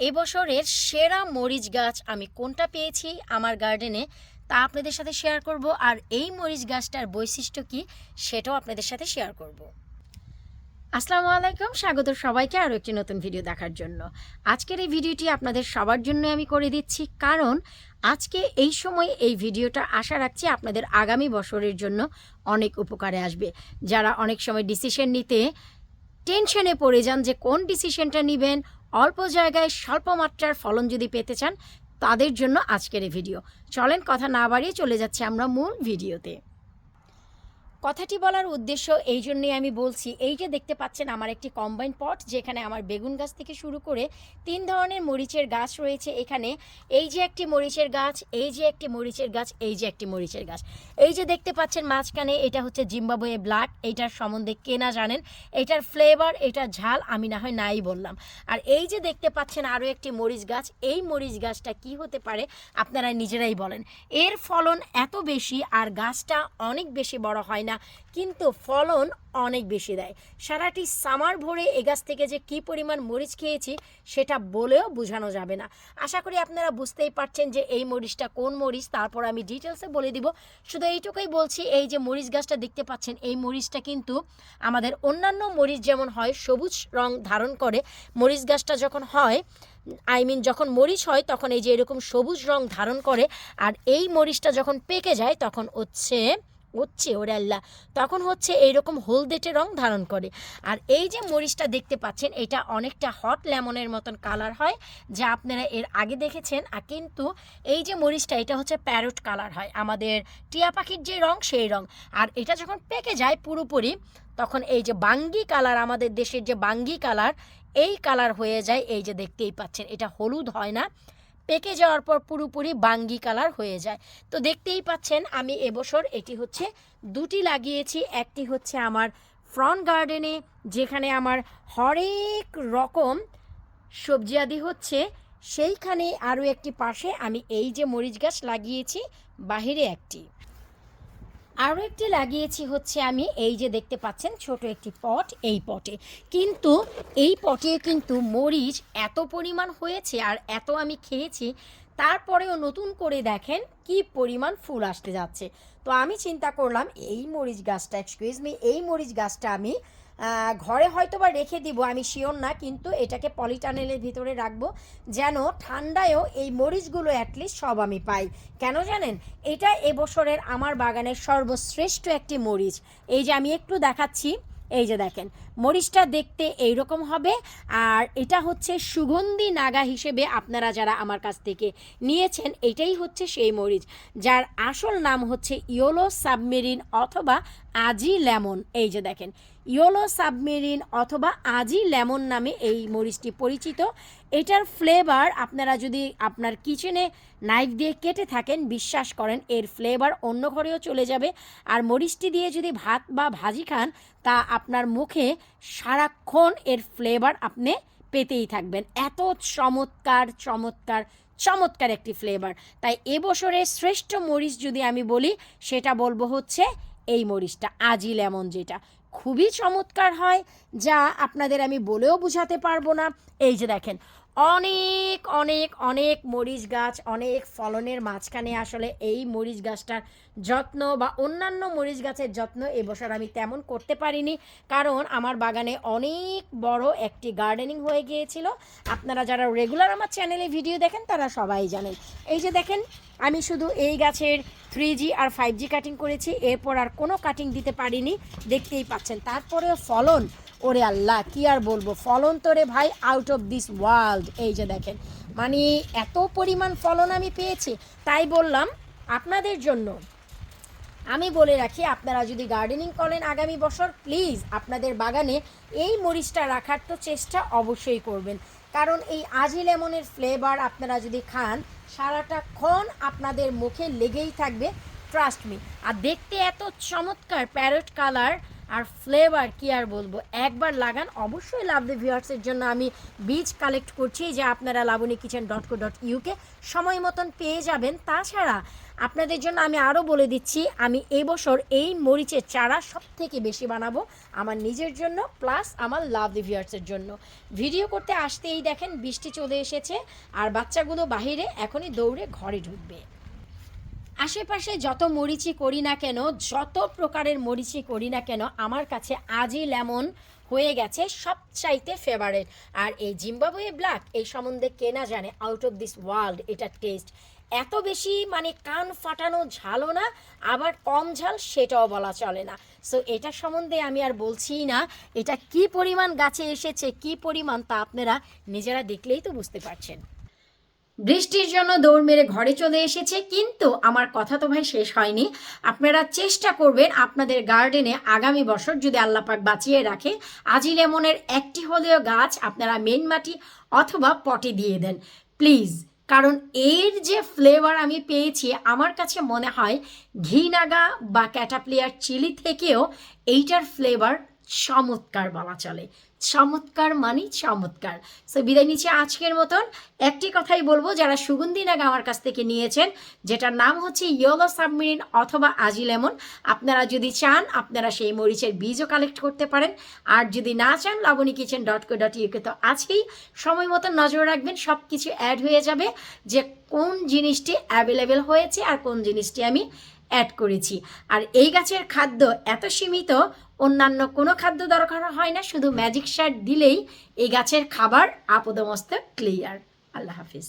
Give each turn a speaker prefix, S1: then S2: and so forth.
S1: এবছরের সেরা মরিচ গাছ আমি কোনটা পেয়েছি আমার গার্ডেনে তা আপনাদের সাথে শেয়ার করব। আর এই মরিচ গাছটার বৈশিষ্ট্য কি সেটাও আপনাদের সাথে শেয়ার করব। আসসালামু আলাইকুম, স্বাগত সবাইকে আরও একটি নতুন ভিডিও দেখার জন্য। আজকের এই ভিডিওটি আপনাদের সবার জন্য আমি করে দিচ্ছি, কারণ আজকে এই সময় এই ভিডিওটা আশা রাখছি আপনাদের আগামী বছরের জন্য অনেক উপকারে আসবে। যারা অনেক সময় ডিসিশন নিতে টেনশনে পড়ে যান যে কোন ডিসিশনটা নেবেন অল্প জায়গায় স্বল্প মাত্রার ফলন যদি পেতে চান, তাদের জন্য আজকের এই ভিডিও। চলেন, কথা না বাড়িয়ে চলে যাচ্ছে আমরা মূল ভিডিওতে। কথাটি বলার উদ্দেশ্য এই জন্যই আমি বলছি, এই যে দেখতে পাচ্ছেন আমার একটি কম্বাইন পট যেখানে আমার বেগুন গাছ থেকে শুরু করে তিন ধরনের মরিচের গাছ রয়েছে এখানে। এই যে একটি মরিচের গাছ, এই যে একটি মরিচের গাছ, এই যে একটি মরিচের গাছ। এই যে দেখতে পাচ্ছেন মাঝখানে এটা হচ্ছে জিম্বাবুয়ে ব্ল্যাক এইটার সম্বন্ধে কেনা জানেন। এটার ফ্লেভার এটার ঝাল আমি না হয় নাই বললাম। আর এই যে দেখতে পাচ্ছেন আরও একটি মরিচ গাছ, এই মরিচ গাছটা কি হতে পারে আপনারা নিজেরাই বলেন। এর ফলন এত বেশি আর গাছটা অনেক বেশি বড় হয় না। কিন্তু ফলন অনেক বেশি দেয়। সারাটি সামার ভরে এ গাছ থেকে যে কি পরিমাণ মরিচ খেয়েছি, সেটা বলেও বোঝানো যাবে না। আশা করি আপনারা বুঝতেই পারছেন যে এই মরিচটা কোন মরিচ, তারপর আমি ডিটেলসে বলে দিব। শুধু এইটুকুই বলছি, এই যে মরিচ গাছটা দেখতে পাচ্ছেন, এই মরিচটা কিন্তু আমাদের অন্যান্য মরিচ যেমন হয়, সবুজ রং ধারণ করে। মরিচ গাছটা যখন হয়, আই মিন যখন মরিচ হয়, তখন এই যে এরকম সবুজ রং ধারণ করে, আর এই মরিচটা যখন পেকে যায়, তখন হচ্ছে হচ্ছে ওরে আল্লাহ তখন হচ্ছে এইরকম হলদেটে রং ধারণ করে। আর এই যে মরিচটা দেখতে পাচ্ছেন, এটা অনেকটা হট লেমনের মতন কালার হয়, যা আপনারা এর আগে দেখেছেন। আর কিন্তু এই যে মরিচটা, এটা হচ্ছে প্যারট কালার হয়। আমাদের টিয়া পাখির যে রং, সেই রং। আর এটা যখন পেকে যায় পুরোপুরি, তখন এই যে বাঙ্গি কালার, আমাদের দেশের যে বাঙ্গি কালার, এই কালার হয়ে যায়। এই যে দেখতেই পাচ্ছেন, এটা হলুদ হয় না। পেকে যাওয়ার পর পুরোপুরি বাঙ্গি কালার হয়ে যায়। তো দেখতেই পাচ্ছেন, আমি এবছর এটি হচ্ছে দুটি লাগিয়েছি। একটি হচ্ছে আমার ফ্রন্ট গার্ডেনে যেখানে আমার হরেক রকম সবজি আদি হচ্ছে। সেইখানে আরও একটি পাশে আমি এই যে মরিচ গাছ লাগিয়েছি, বাহিরে একটি। আরও একটি লাগিয়েছি হচ্ছে আমি, এই যে দেখতে পাচ্ছেন, ছোট একটি পট এই পটে। কিন্তু এই পটে কিন্তু মরিচ এত পরিমাণ হয়েছে আর এত আমি খেয়েছি, তারপরেও নতুন করে দেখেন কি পরিমাণ ফুল আসতে যাচ্ছে। তো আমি চিন্তা করলাম, এই মরিচ গাছটা এক্সকিউজ মি এই মরিচ গাছটা আমি ঘরে হয়তো বা রেখে দিব, আমি শিওর না, কিন্তু এটাকে পলিটানেলের ভিতরে রাখব যেন ঠান্ডায়ও এই মরিচগুলো অ্যাটলিস্ট সব আমি পাই। কেন জানেন? এটা এবছরের আমার বাগানের সর্বশ্রেষ্ঠ একটি মরিচ। এই যে আমি একটু দেখাচ্ছি, এই যে দেখেন, মরিচটা দেখতে এইরকম হবে, আর এটা হচ্ছে সুগন্ধি নাগা হিসেবে আপনারা যারা আমার কাছ থেকে নিয়েছেন, এটাই হচ্ছে সেই মরিচ, যার আসল নাম হচ্ছে ইয়োলো সাবমেরিন অথবা আজি লেমন, এই যে দেখেন, ইয়োলো সাবমেরিন অথবা আজি লেমন নামে এই মরিচটি পরিচিত। এটার ফ্লেভার আপনারা যদি আপনার কিচেনে নাইফ দিয়ে কেটে থাকেন, বিশ্বাস করেন, এর ফ্লেভার অন্য ঘরেও চলে যাবে। আর মরিচটি দিয়ে যদি ভাত বা ভাজি খান, তা আপনার মুখে সারাক্ষণ এর ফ্লেভার আপনি পেতেই থাকবেন। এত চমৎকার চমৎকার চমৎকার একটি ফ্লেভার তাই এবছরের শ্রেষ্ঠ মরিচ যদি আমি বলি, সেটা বলব হচ্ছে এই মরিচটা, আজি লেমন যেটা। খুবই চমৎকার হয়, যা আপনাদের আমি বলেও বোঝাতে পারব না। এই যে দেখেন অনেক অনেক অনেক মরিচ গাছ, অনেক ফলনের মাঝখানে আসলে এই মরিচ গাছটার যত্ন বা অন্যান্য মরিচ গাছের যত্ন এবছর আমি তেমন করতে পারিনি। কারণ আমার বাগানে অনেক বড় একটি গার্ডেনিং হয়ে গিয়েছিল। আপনারা যারা রেগুলার আমার চ্যানেলে ভিডিও দেখেন, তারা সবাই জানেন। এই যে দেখেন, আমি শুধু এই গাছের থ্রি জি আর ফাইভ জি কাটিং করেছি। এরপর আর কোনো কাটিং দিতে পারিনি। দেখতেই পাচ্ছেন। তারপরেও ফলন ওরে আল্লাহ, কি আর বলব? ফলন তো রে ভাই আউট অফ দিস ওয়ার্ল্ড এই যে দেখেন মানে এত পরিমাণ ফলন আমি পেয়েছি, তাই বললাম আপনাদের জন্য। আমি বলে রাখি, আপনারা যদি গার্ডেনিং করেন আগামী বছর প্লিজ আপনাদের বাগানে এই মরিচটা রাখার তো চেষ্টা অবশ্যই করবেন। কারণ এই আজি লেমনের ফ্লেভার আপনারা যদি খান সারাটাক্ষণ আপনাদের মুখে লেগেই থাকবে ট্রাস্ট মি আর দেখতে এত চমৎকার প্যারট কালার আর ফ্লেভার কি আর বলব? একবার লাগান, অবশ্যই লাভ দ্য ভিউয়ার্সের জন্য আমি বীজ কালেক্ট করছি। যে আপনারা Labani kitchen dot co dot UK সময় মতন পেয়ে যাবেন। তাছাড়া আপনাদের জন্য আমি আরও বলে দিচ্ছি, আমি এবছর এই মরিচের চারা সব থেকে বেশি বানাবো আমার নিজের জন্য প্লাস আমার লাভ দ্য ভিউয়ার্সের জন্য। ভিডিও করতে আসতেই দেখেন, বৃষ্টি চলে এসেছে, আর বাচ্চাগুলো বাহিরে এখনই দৌড়ে ঘরে ঢুকবে। আশেপাশে যত মরিচি করি না কেন, যত প্রকারের মরিচি করি না কেন, আমার কাছে আজই লেমন হয়ে গেছে সবচাইতে ফেভারেট আর এই জিম্বাবুয়ে ব্ল্যাক এই সম্বন্ধে কে না জানে আউট অফ দিস ওয়ার্ল্ড এটা টেস্ট এত বেশি মানে কান ফাটানো ঝালও না, আবার কম ঝাল সেটাও বলা চলে না। সো এটা সম্বন্ধে আমি আর বলছিই না, এটা কি পরিমাণ গাছে এসেছে, কি পরিমাণ তা আপনারা নিজেরা দেখলেই তো বুঝতে পারছেন। বৃষ্টির জন্য দৌড় মেরে ঘরে চলে এসেছে, কিন্তু আমার কথা তো ভাই শেষ হয়নি। আপনারা চেষ্টা করবেন আপনাদের গার্ডেনে আগামী বছর যদি আল্লাপাক বাঁচিয়ে রাখে আজি লেমনের একটি হলেও গাছ আপনারা মেন মাটি অথবা পটে দিয়ে দেন। প্লিজ, কারণ এর যে ফ্লেভার আমি পেয়েছি, আমার কাছে মনে হয় ঘি নাগা বা ক্যাটাপ্লিয়ার চিলি থেকেও এইটার ফ্লেভার চমৎকার বলা চলে। চমৎকার মানে চমৎকার। সো বিদায় নিচ্ছে আজকের মতন। একটি কথাই বলব, যারা সুগন্ধি নাগা আমার কাছ থেকে নিয়েছেন, যেটার নাম হচ্ছে ইয়েলো সাবমেরিন অথবা আজি লেমন আপনারা যদি চান, আপনারা সেই মরিচের বীজও কালেক্ট করতে পারেন। আর যদি না চান Labani kitchen dot co dot UK তো আছেই। সময় মতো নজর রাখবেন সব কিছু অ্যাড হয়ে যাবে যে কোন জিনিসটি অ্যাভেলেবেল হয়েছে আর কোন জিনিসটি আমি অ্যাড করেছি। আর এই গাছের খাদ্য এত সীমিত, অন্যান্য কোনো খাদ্য দরকার হয় না, শুধু ম্যাজিক শার্ট দিলেই এই গাছের খাবার আপদমস্ত ক্লিয়ার আল্লাহ হাফিজ।